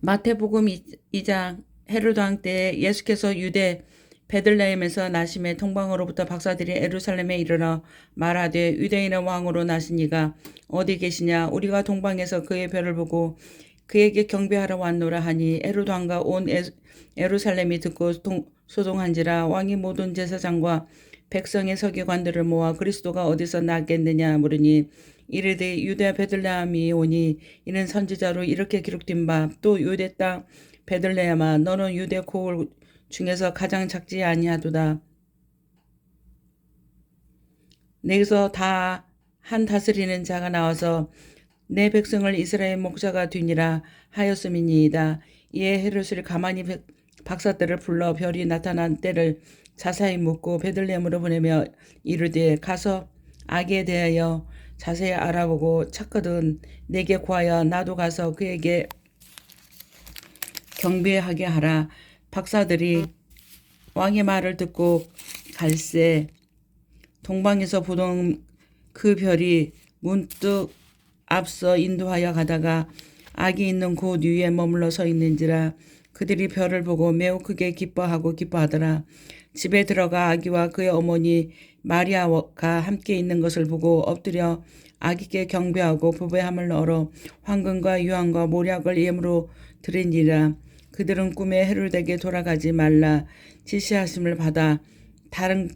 마태복음 2장 헤로드 왕 때 예수께서 유대 베들레헴에서 나심의 동방으로부터 박사들이 에루살렘에 이르러 말하되 유대인의 왕으로 나신 이가 어디 계시냐? 우리가 동방에서 그의 별을 보고 그에게 경배하러 왔노라 하니 에루드 왕과 온 에- 에루살렘이 듣고 동- 소동한지라 왕이 모든 제사장과 백성의 서기관들을 모아 그리스도가 어디서 나겠느냐 물으니 이르되 유대 베들레헴이 오니 이는 선지자로 이렇게 기록된 바 또 유대 땅 베들레헴아 너는 유대 고을 중에서 가장 작지 아니하도다 내게서 다 한 다스리는 자가 나와서 내 백성을 이스라엘 목자가 되니라 하였음이니이다. 이에 헤롯을 가만히 백- 박사들을 불러 별이 나타난 때를 자세히 묻고 베들레헴으로 보내며 이르되 가서 아기에 대하여 자세히 알아보고 찾거든 내게 구하여 나도 가서 그에게 경배하게 하라. 박사들이 왕의 말을 듣고 갈새 동방에서 보던 그 별이 문득 앞서 인도하여 가다가 아기 있는 곳 위에 머물러 서 있는지라 그들이 별을 보고 매우 크게 기뻐하고 기뻐하더라. 집에 들어가 아기와 그의 어머니 마리아가 함께 있는 것을 보고 엎드려 아기께 경배하고 부배함을 넣어 황금과 유황과 모략을 예물로 드리니라. 그들은 꿈에 헤롯에게 돌아가지 말라 지시하심을 받아 다른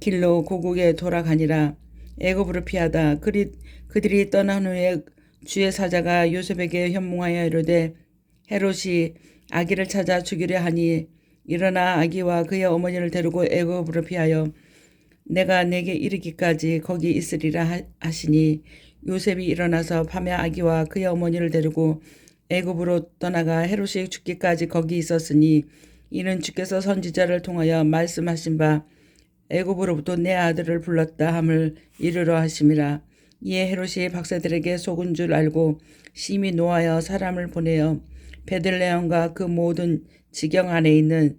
길로 고국에 돌아가니라. 애굽으로 피하다. 그리, 그들이 떠난 후에 주의 사자가 요셉에게 현몽하여 이르되 헤롯이 아기를 찾아 죽이려 하니 일어나 아기와 그의 어머니를 데리고 애굽으로 피하여 내가 내게 이르기까지 거기 있으리라 하- 하시니 요셉이 일어나서 밤에 아기와 그의 어머니를 데리고 애굽으로 떠나가 헤롯이 죽기까지 거기 있었으니 이는 주께서 선지자를 통하여 말씀하신 바 애굽으로부터 내 아들을 불렀다 함을 이르러 하심이라. 이에 헤롯이 박사들에게 속은 줄 알고 심히 노하여 사람을 보내어 베들레헴과 그 모든 지경 안에 있는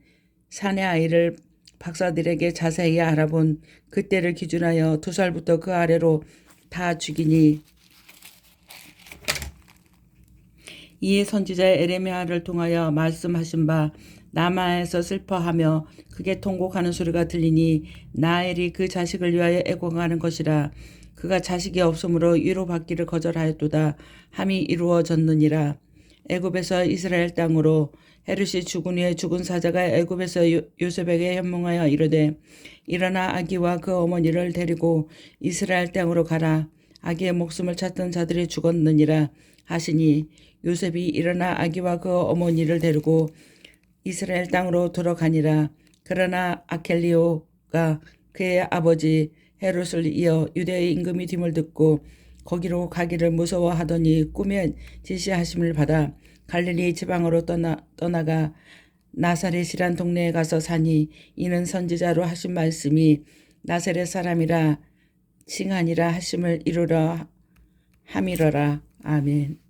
산의 아이를 박사들에게 자세히 알아본 그때를 기준하여 두 살부터 그 아래로 다 죽이니. 이에 선지자 에레미야를 통하여 말씀하신 바 남아에서 슬퍼하며 크게 통곡하는 소리가 들리니 나엘이 그 자식을 위하여 애곡하는 것이라 그가 자식이 없으므로 위로받기를 거절하였도다. 함이 이루어졌느니라 애굽에서 이스라엘 땅으로 헤롯이 죽은 후에 죽은 사자가 애굽에서 요- 요셉에게 현몽하여 이르되 일어나 아기와 그 어머니를 데리고 이스라엘 땅으로 가라 아기의 목숨을 찾던 자들이 죽었느니라 하시니 요셉이 일어나 아기와 그 어머니를 데리고 이스라엘 땅으로 들어가니라. 그러나 아켈리오가 그의 아버지 헤롯을 이어 유대의 임금이 됨을 듣고 거기로 가기를 무서워하더니 꿈에 지시하심을 받아 갈릴리 지방으로 떠나, 떠나가 나사렛이란 동네에 가서 사니 이는 선지자로 하신 말씀이 나사렛 사람이라 칭하니라 하심을 이루러 함이러라. 아멘.